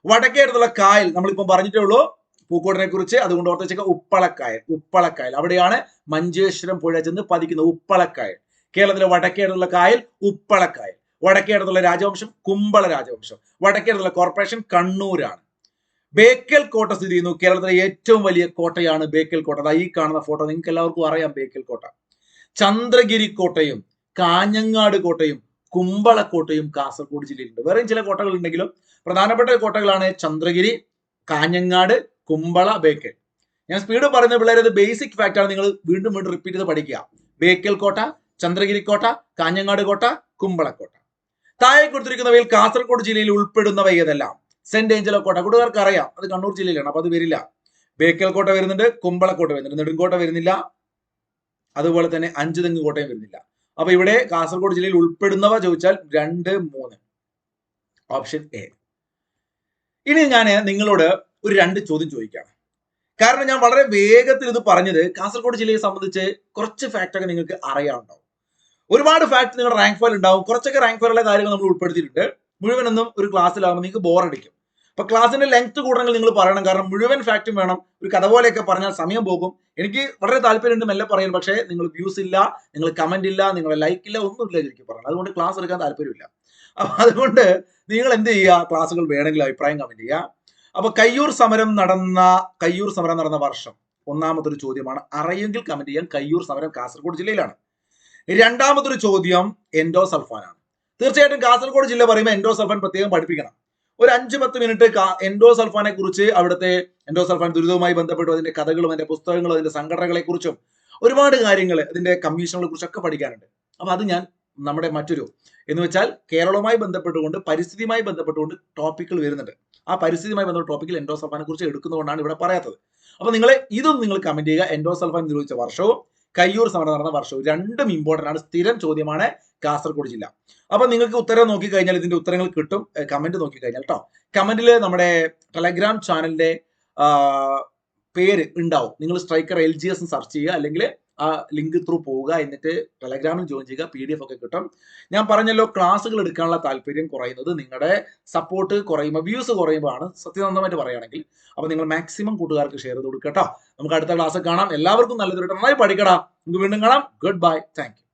വടക്കേടുള്ള കായൽ നമ്മളിപ്പോ പറഞ്ഞിട്ടേ ഉള്ളൂ പൂക്കോടിനെ കുറിച്ച് അതുകൊണ്ട് ഓർത്ത് വെച്ചേക്ക ഉപ്പളക്കായൽ ഉപ്പളക്കായൽ. അവിടെയാണ് മഞ്ചേശ്വരം പുഴ ചെന്ന് പതിക്കുന്നത് ഉപ്പളക്കായൽ. കേരളത്തിലെ വടക്കേടുള്ള കായൽ ഉപ്പളക്കായൽ. വടക്കേടുള്ള രാജവംശം കുമ്പള രാജവംശം. വടക്കേടത്തുള്ള കോർപ്പറേഷൻ കണ്ണൂരാണ്. ബേക്കൽ കോട്ട സ്ഥിതി ചെയ്യുന്നു. കേരളത്തിലെ ഏറ്റവും വലിയ കോട്ടയാണ് ബേക്കൽ കോട്ട. അതാ ഈ കാണുന്ന ഫോട്ടോ നിങ്ങൾക്ക് എല്ലാവർക്കും അറിയാം ബേക്കൽ കോട്ട. ചന്ദ്രഗിരി കോട്ടയും കാഞ്ഞങ്ങാട് കോട്ടയും കുമ്പളക്കോട്ടയും കാസർഗോഡ് ജില്ലയിലുണ്ട്. വേറെയും ചില കോട്ടകൾ ഉണ്ടെങ്കിലും പ്രധാനപ്പെട്ട കോട്ടകളാണ് ചന്ദ്രഗിരി കാഞ്ഞങ്ങാട് കുമ്പള ബേക്കൽ. ഞാൻ സ്പീഡ് പറയുന്ന പിള്ളേരെ ഇത് ബേസിക് ഫാക്റ്റ് ആണ്. നിങ്ങൾ വീണ്ടും വീണ്ടും റിപ്പീറ്റ് ചെയ്ത് പഠിക്കുക. ബേക്കൽ കോട്ട ചന്ദ്രഗിരി കോട്ട കാഞ്ഞങ്ങാട് കോട്ട കുമ്പളക്കോട്ട താഴെ കൊടുത്തിരിക്കുന്നവയിൽ കാസർഗോഡ് ജില്ലയിൽ ഉൾപ്പെടുന്നവ ഏതെല്ലാം? സെന്റ് ഏഞ്ചലോ കോട്ട. കൂട്ടുകാർക്ക് അറിയാം. അത് കണ്ണൂർ ജില്ലയിലാണ്. അപ്പൊ അത് വരില്ല. ബേക്കൽ കോട്ട വരുന്നുണ്ട് കുമ്പളക്കോട്ട വരുന്നുണ്ട്. നെടുങ്കോട്ട വരുന്നില്ല. അതുപോലെ തന്നെ അഞ്ചു തെങ്ങ് കോട്ടയും വരുന്നില്ല. അപ്പൊ ഇവിടെ കാസർഗോഡ് ജില്ലയിൽ ഉൾപ്പെടുന്നവ ചോദിച്ചാൽ രണ്ട് മൂന്ന്. Option A. ഇനി ഞാൻ നിങ്ങളോട് ഒരു രണ്ട് ചോദ്യം ചോദിക്കുകയാണ് കാരണം ഞാൻ വളരെ വേഗത്തിൽ ഇത് പറഞ്ഞത് കാസർഗോഡ് ജില്ലയെ സംബന്ധിച്ച് കുറച്ച് ഫാക്ട് ഒക്കെ നിങ്ങൾക്ക് അറിയാനുണ്ടാവും. ഒരുപാട് ഫാക്ട് നിങ്ങളുടെ റാങ്ക് ഫയൽ ഉണ്ടാവും. കുറച്ചൊക്കെ റാങ്ക് ഫയലുള്ള കാര്യങ്ങൾ നമ്മൾ ഉൾപ്പെടുത്തിയിട്ടുണ്ട്. മുഴുവനൊന്നും ഒരു ക്ലാസ്സിലാകുമ്പോൾ നിങ്ങൾക്ക് ബോറടിക്കും അപ്പൊ ക്ലാസ്സിന്റെ ലെങ്ത് കൂടണമെങ്കിൽ നിങ്ങൾ പറയണം. കാരണം മുഴുവൻ ഫാക്റ്റും വേണം. ഒരു കഥ പോലെയൊക്കെ പറഞ്ഞാൽ സമയം പോകും. എനിക്ക് വളരെ താല്പര്യമുണ്ട് മെല്ലെ പറയാൻ പക്ഷേ നിങ്ങൾ വ്യൂസ് ഇല്ല നിങ്ങൾ കമന്റ് ഇല്ല നിങ്ങൾ ലൈക്ക് ഇല്ല ഒന്നും ഇല്ല എനിക്ക് പറയണം അതുകൊണ്ട് ക്ലാസ് എടുക്കാൻ താല്പര്യമില്ല. അപ്പൊ അതുകൊണ്ട് നിങ്ങൾ എന്ത് ചെയ്യുക? ക്ലാസ്സുകൾ വേണമെങ്കിൽ അഭിപ്രായം കമന്റ് ചെയ്യുക. അപ്പൊ കയ്യൂർ സമരം നടന്ന കയ്യൂർ സമരം നടന്ന വർഷം. ഒന്നാമത്തെ ഒരു ചോദ്യമാണ്. അറിയെങ്കിൽ കമന്റ് ചെയ്യാൻ കയ്യൂർ സമരം കാസർഗോഡ് ജില്ലയിലാണ്. രണ്ടാമതൊരു ചോദ്യം എൻഡോസൾഫാനാണ്. തീർച്ചയായിട്ടും കാസർഗോഡ് ജില്ല പറയുമ്പോൾ എൻഡോസൾഫാൻ പ്രത്യേകം പഠിപ്പിക്കണം. ഒരു അഞ്ച് പത്ത് മിനിറ്റ് എൻഡോസൾഫാനെ കുറിച്ച് അവിടുത്തെ എൻഡോസൾഫാൻ ദുരിതവുമായി ബന്ധപ്പെട്ടു അതിന്റെ കഥകളും അതിന്റെ പുസ്തകങ്ങളും അതിന്റെ സംഘടനകളെ കുറിച്ചും ഒരുപാട് കാര്യങ്ങൾ അതിന്റെ കമ്മീഷനുകളെ കുറിച്ചൊക്കെ പഠിക്കാനുണ്ട്. അപ്പൊ അത് ഞാൻ നമ്മുടെ മറ്റൊരു എന്ന് വെച്ചാൽ കേരളവുമായി ബന്ധപ്പെട്ടുകൊണ്ട് പരിസ്ഥിതിയുമായി ബന്ധപ്പെട്ടുകൊണ്ട് ടോപ്പിക്കുകൾ വരുന്നുണ്ട്. ആ പരിസ്ഥിതിയുമായി ബന്ധപ്പെട്ട ടോപ്പിക്കിൽ എൻഡോസൾഫാനെ കുറിച്ച് എടുക്കുന്നതുകൊണ്ടാണ് ഇവിടെ പറയാത്തത്. അപ്പൊ നിങ്ങളെ ഇതും നിങ്ങൾ കമന്റ് ചെയ്യുക. എൻഡോസൾഫാൻ നിരോധിച്ച വർഷവും കയ്യൂർ സമരം നടന്ന വർഷവും രണ്ടും ഇമ്പോർട്ടന്റ് ആണ്. സ്ഥിരം ചോദ്യമാണ് കാസർഗോഡ് ജില്ല. അപ്പൊ നിങ്ങൾക്ക് ഉത്തരം നോക്കി കഴിഞ്ഞാൽ ഇതിന്റെ ഉത്തരങ്ങൾ കിട്ടും. കമന്റ് നോക്കി കഴിഞ്ഞാൽ കേട്ടോ കമന്റിൽ നമ്മുടെ ടെലഗ്രാം ചാനലിന്റെ പേര് ഉണ്ടാവും. നിങ്ങൾ striker L G S search ചെയ്യുക. അല്ലെങ്കിൽ ആ ലിങ്ക് ത്രൂ പോവുക. എന്നിട്ട് ടെലഗ്രാമിൽ ജോയിൻ ചെയ്യുക. പി ഡി എഫ് ഒക്കെ കിട്ടും. ഞാൻ പറഞ്ഞല്ലോ ക്ലാസ്സുകൾ എടുക്കാനുള്ള താല്പര്യം കുറയുന്നത് നിങ്ങളുടെ സപ്പോർട്ട് കുറയുമ്പോൾ വ്യൂസ് കുറയുമ്പോൾ ആണ് സത്യസന്ധമായിട്ട് പറയുകയാണെങ്കിൽ. അപ്പൊ നിങ്ങൾ മാക്സിമം കൂട്ടുകാർക്ക് ഷെയർ ചെയ്ത് കൊടുക്കട്ടോ കേട്ടോ. നമുക്ക് അടുത്ത ക്ലാസ് കാണാം. എല്ലാവർക്കും നല്ലതൊരു നന്നായി പഠിക്കടാ. നമുക്ക് വീണ്ടും കാണാം. Good bye thank